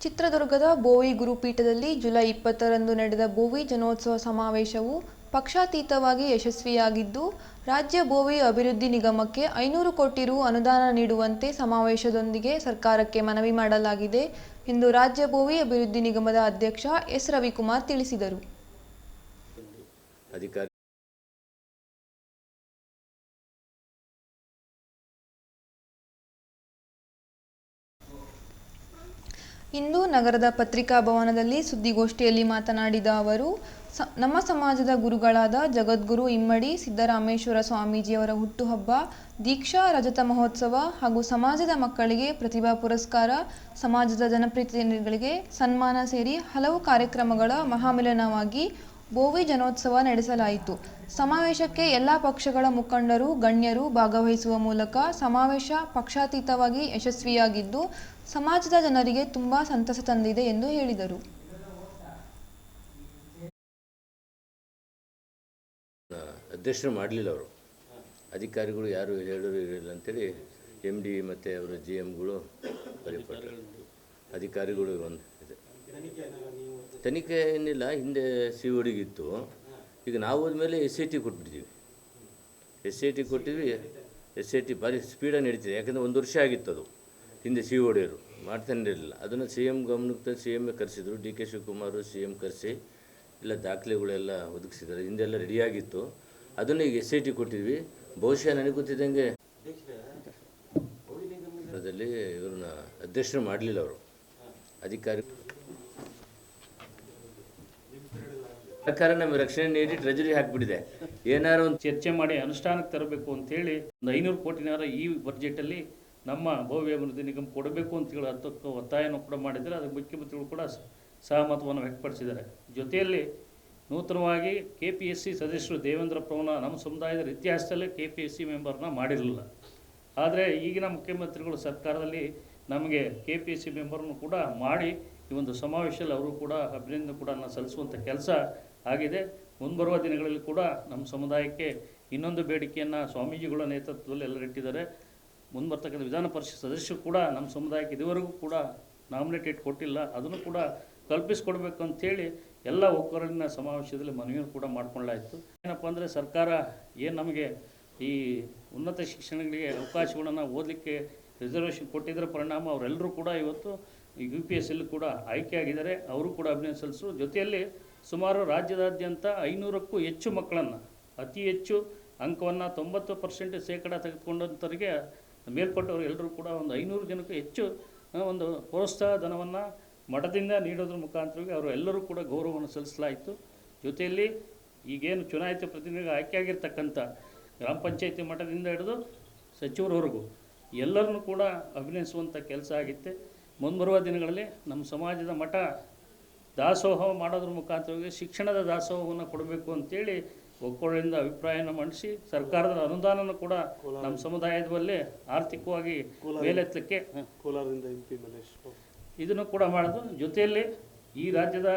ಚಿತ್ರದುರ್ಗದ ಬೋವಿ ಗುರುಪೀಠದಲ್ಲಿ ಜುಲೈ ಇಪ್ಪತ್ತರಂದು ನಡೆದ ಬೋವಿ ಜನೋತ್ಸವ ಸಮಾವೇಶವು ಪಕ್ಷಾತೀತವಾಗಿ ಯಶಸ್ವಿಯಾಗಿದ್ದು, ರಾಜ್ಯ ಬೋವಿ ಅಭಿವೃದ್ಧಿ ನಿಗಮಕ್ಕೆ ಐನೂರು ಕೋಟಿ ರು ಅನುದಾನ ನೀಡುವಂತೆ ಸಮಾವೇಶದೊಂದಿಗೆ ಸರ್ಕಾರಕ್ಕೆ ಮನವಿ ಮಾಡಲಾಗಿದೆ ಎಂದು ರಾಜ್ಯ ಬೋವಿ ಅಭಿವೃದ್ಧಿ ನಿಗಮದ ಅಧ್ಯಕ್ಷ ಎಸ್ ರವಿಕುಮಾರ್ ತಿಳಿಸಿದರು. ಇಂದು ನಗರದ ಪತ್ರಿಕಾ ಭವನದಲ್ಲಿ ಸುದ್ದಿಗೋಷ್ಠಿಯಲ್ಲಿ ಮಾತನಾಡಿದ ಅವರು, ಸ, ನಮ್ಮ ಸಮಾಜದ ಗುರುಗಳಾದ ಜಗದ್ಗುರು ಇಮ್ಮಡಿ ಸಿದ್ದರಾಮೇಶ್ವರ ಸ್ವಾಮೀಜಿಯವರ ಹುಟ್ಟುಹಬ್ಬ, ದೀಕ್ಷಾ ರಜತ ಮಹೋತ್ಸವ ಹಾಗೂ ಸಮಾಜದ ಮಕ್ಕಳಿಗೆ ಪ್ರತಿಭಾ ಪುರಸ್ಕಾರ, ಸಮಾಜದ ಜನಪ್ರತಿನಿಧಿಗಳಿಗೆ ಸನ್ಮಾನ ಸೇರಿ ಹಲವು ಕಾರ್ಯಕ್ರಮಗಳ ಮಹಾಮಿಲನವಾಗಿ ಬೋವಿ ಜನೋತ್ಸವ ನಡೆಸಲಾಯಿತು. ಸಮಾವೇಶಕ್ಕೆ ಎಲ್ಲ ಪಕ್ಷಗಳ ಮುಖಂಡರು, ಗಣ್ಯರು ಭಾಗವಹಿಸುವ ಮೂಲಕ ಸಮಾವೇಶ ಪಕ್ಷಾತೀತವಾಗಿ ಯಶಸ್ವಿಯಾಗಿದ್ದು, ಸಮಾಜದ ಜನರಿಗೆ ತುಂಬಾ ಸಂತಸ ತಂದಿದೆ ಎಂದು ಹೇಳಿದರು. ಅಧ್ಯಕ್ಷರು ಮಾಡಲಿಲ್ಲ ಅವರು. ಅಧಿಕಾರಿಗಳು ಯಾರು ಹೇಳೋರು ಇರಲಿಲ್ಲ ಅಂತೇಳಿ ಎಂ ಡಿ ಮತ್ತು ಅವರ ಜಿ ಎಮ್ಗಳು ಅಧಿಕಾರಿಗಳು ಒಂದು ಇದೆ ತನಿಖೆ ಏನಿಲ್ಲ ಹಿಂದೆ ಸಿ ಒಡಿಗಿತ್ತು ಈಗ ನಾವು ಹೋದ್ಮೇಲೆ ಎಸ್ ಐ ಟಿ ಕೊಟ್ಬಿಟ್ಟಿದ್ದೀವಿ ಎಸ್ ಐ ಟಿ ಕೊಟ್ಟಿದ್ವಿ ಎಸ್ ಐ ಟಿ ಭಾರಿ ಸ್ಪೀಡಾಗಿ ನಡೀತಿದೆ. ಯಾಕಂದರೆ ಒಂದು ವರ್ಷ ಆಗಿತ್ತು ಅದು. ಹಿಂದೆ ಸಿ ಒಡೆಯರು ಮಾಡ್ತಾನೆ ಇರಲಿಲ್ಲ. ಅದನ್ನು ಸಿ ಎಂ ಗಮನಕ್ಕೆ ಸಿ ಎಮ್ಮೇ ಕರೆಸಿದ್ರು. D K Shivakumar C M ಕರೆಸಿ ಎಲ್ಲ ದಾಖಲೆಗಳೆಲ್ಲ ಒದಗಿಸಿದ್ದಾರೆ. ಹಿಂದೆಲ್ಲ ರೆಡಿಯಾಗಿತ್ತು ಅದನ್ನು ಈಗ ಎಸ್ ಐ ಟಿ ಕೊಟ್ಟಿದ್ವಿ. ಬಹುಶಃ ನನಗೆ ಗೊತ್ತಿದ್ದಂಗೆ ಅದರಲ್ಲಿ ಇವ್ರನ್ನ ಅಧ್ಯಕ್ಷರು ಮಾಡಲಿಲ್ಲ ಅವರು. ಅಧಿಕಾರಿ ಸರ್ಕಾರ ನಮಗೆ ರಕ್ಷಣೆ ನೀಡಿ ಟ್ರೆಜರಿ ಹಾಕಿಬಿಟ್ಟಿದೆ. ಏನಾರು ಒಂದು ಚರ್ಚೆ ಮಾಡಿ ಅನುಷ್ಠಾನಕ್ಕೆ ತರಬೇಕು ಅಂತೇಳಿ ಒಂದು ಐನೂರು ಕೋಟಿನಾರ ಈ ಬಜೆಟಲ್ಲಿ ನಮ್ಮ ಭವ್ಯ ಅಭಿವೃದ್ಧಿ ನಿಗಮ ಕೊಡಬೇಕು ಅಂತೇಳಿ ಅದಕ್ಕೆ ಒತ್ತಾಯನೂ ಕೂಡ ಮಾಡಿದ್ದಾರೆ ಅದಕ್ಕೆ ಮುಖ್ಯಮಂತ್ರಿಗಳು ಕೂಡ ಸಹಮತವನ್ನು ವ್ಯಕ್ತಪಡಿಸಿದ್ದಾರೆ. ಜೊತೆಯಲ್ಲಿ ನೂತನವಾಗಿ ಕೆ ಪಿ ಎಸ್ ಸಿ ಸದಸ್ಯರು ದೇವೇಂದ್ರ ಪ್ರವಣ ನಮ್ಮ ಸಮುದಾಯದ ಇತಿಹಾಸದಲ್ಲೇ ಕೆ ಪಿ ಎಸ್ ಸಿ ಮೆಂಬರ್ನ ಮಾಡಿರಲಿಲ್ಲ. ಆದರೆ ಈಗಿನ ಮುಖ್ಯಮಂತ್ರಿಗಳು ಸರ್ಕಾರದಲ್ಲಿ ನಮಗೆ ಕೆ ಪಿ ಎಸ್ ಸಿ ಮೆಂಬರ್ನು ಕೂಡ ಮಾಡಿ ಈ ಒಂದು ಸಮಾವೇಶದಲ್ಲಿ ಅವರು ಕೂಡ ಅಭಿನಂದನೆ ಕೂಡ ಸಲ್ಲಿಸುವಂಥ ಕೆಲಸ ಆಗಿದೆ. ಮುಂಬರುವ ದಿನಗಳಲ್ಲಿ ಕೂಡ ನಮ್ಮ ಸಮುದಾಯಕ್ಕೆ ಇನ್ನೊಂದು ಬೇಡಿಕೆಯನ್ನು ಸ್ವಾಮೀಜಿಗಳ ನೇತೃತ್ವದಲ್ಲಿ ಎಲ್ಲರೂ ಇಟ್ಟಿದ್ದಾರೆ. ಮುಂಬರ್ತಕ್ಕಂಥ ವಿಧಾನ ಪರಿಷತ್ ಸದಸ್ಯರು ಕೂಡ ನಮ್ಮ ಸಮುದಾಯಕ್ಕೆ ಇದುವರೆಗೂ ಕೂಡ ನಾಮಿನೇಟೆಡ್ ಕೊಟ್ಟಿಲ್ಲ. ಅದನ್ನು ಕೂಡ ಕಲ್ಪಿಸಿಕೊಡ್ಬೇಕು ಅಂಥೇಳಿ ಎಲ್ಲ ಒಕ್ಕೂರಿನ ಸಮಾವೇಶದಲ್ಲಿ ಮನವಿಯನ್ನು ಕೂಡ ಮಾಡ್ಕೊಳ್ಳಾಯಿತು ಏನಪ್ಪ ಅಂದರೆ ಸರ್ಕಾರ ಏನು ನಮಗೆ ಈ ಉನ್ನತ ಶಿಕ್ಷಣಗಳಿಗೆ ಅವಕಾಶಗಳನ್ನು ಓದಲಿಕ್ಕೆ ರಿಸರ್ವೇಷನ್ ಕೊಟ್ಟಿದ್ದರ ಪರಿಣಾಮ ಅವರೆಲ್ಲರೂ ಕೂಡ ಇವತ್ತು ಯು ಪಿ ಎಸ್ ಕೂಡ ಆಯ್ಕೆಯಾಗಿದ್ದಾರೆ ಅವರು ಕೂಡ ಅಭಿನಯ ಸಲ್ಲಿಸಿದ್ರು ಜೊತೆಯಲ್ಲಿ ಸುಮಾರು ರಾಜ್ಯದಾದ್ಯಂತ ಐನೂರಕ್ಕೂ ಹೆಚ್ಚು ಮಕ್ಕಳನ್ನು, ಅತಿ ಹೆಚ್ಚು ಅಂಕವನ್ನು ತೊಂಬತ್ತು ಪರ್ಸೆಂಟ್ ಶೇಕಡ ತೆಗೆದುಕೊಂಡಂಥವರಿಗೆ ಮೇಲ್ಪಟ್ಟವರು ಎಲ್ಲರೂ ಕೂಡ ಒಂದು ಐನೂರು ಜನಕ್ಕೂ ಹೆಚ್ಚು ಒಂದು ಪ್ರೋತ್ಸಾಹ ಧನವನ್ನು ಮಠದಿಂದ ನೀಡೋದ್ರ ಮುಖಾಂತರವಾಗಿ ಅವರು ಎಲ್ಲರೂ ಕೂಡ ಗೌರವವನ್ನು ಸಲ್ಲಿಸಲಾಯಿತು. ಜೊತೆಯಲ್ಲಿ ಈಗೇನು ಚುನಾಯಿತ ಪ್ರತಿನಿಧಿಗಳು ಆಯ್ಕೆಯಾಗಿರ್ತಕ್ಕಂಥ ಗ್ರಾಮ ಪಂಚಾಯತಿ ಮಠದಿಂದ ಹಿಡಿದು ಸಚಿವರವರೆಗೂ ಎಲ್ಲರನ್ನೂ ಕೂಡ ಅಭಿನಯಿಸುವಂಥ ಕೆಲಸ ಆಗಿತ್ತೆ. ಮುಂಬರುವ ದಿನಗಳಲ್ಲಿ ನಮ್ಮ ಸಮಾಜದ ಮಠ ದಾಸೋಹ ಮಾಡೋದ್ರ ಮುಖಾಂತರವಾಗಿ ಶಿಕ್ಷಣದ ದಾಸೋಹವನ್ನು ಕೊಡಬೇಕು ಅಂತೇಳಿ ಒಕ್ಕೊಳ್ಳಿಂದ ಅಭಿಪ್ರಾಯನ ಮಂಡಿಸಿ ಸರ್ಕಾರದ ಅನುದಾನನೂ ಕೂಡ ನಮ್ಮ ಸಮುದಾಯದ ಬಲ್ಲಿ ಆರ್ಥಿಕವಾಗಿ ಮೇಲೆತ್ತಲಿಕ್ಕೆ ಕೋಲಾರದಿಂದ ಇದನ್ನು ಕೂಡ ಮಾಡೋದು ಜೊತೆಯಲ್ಲಿ ಈ ರಾಜ್ಯದ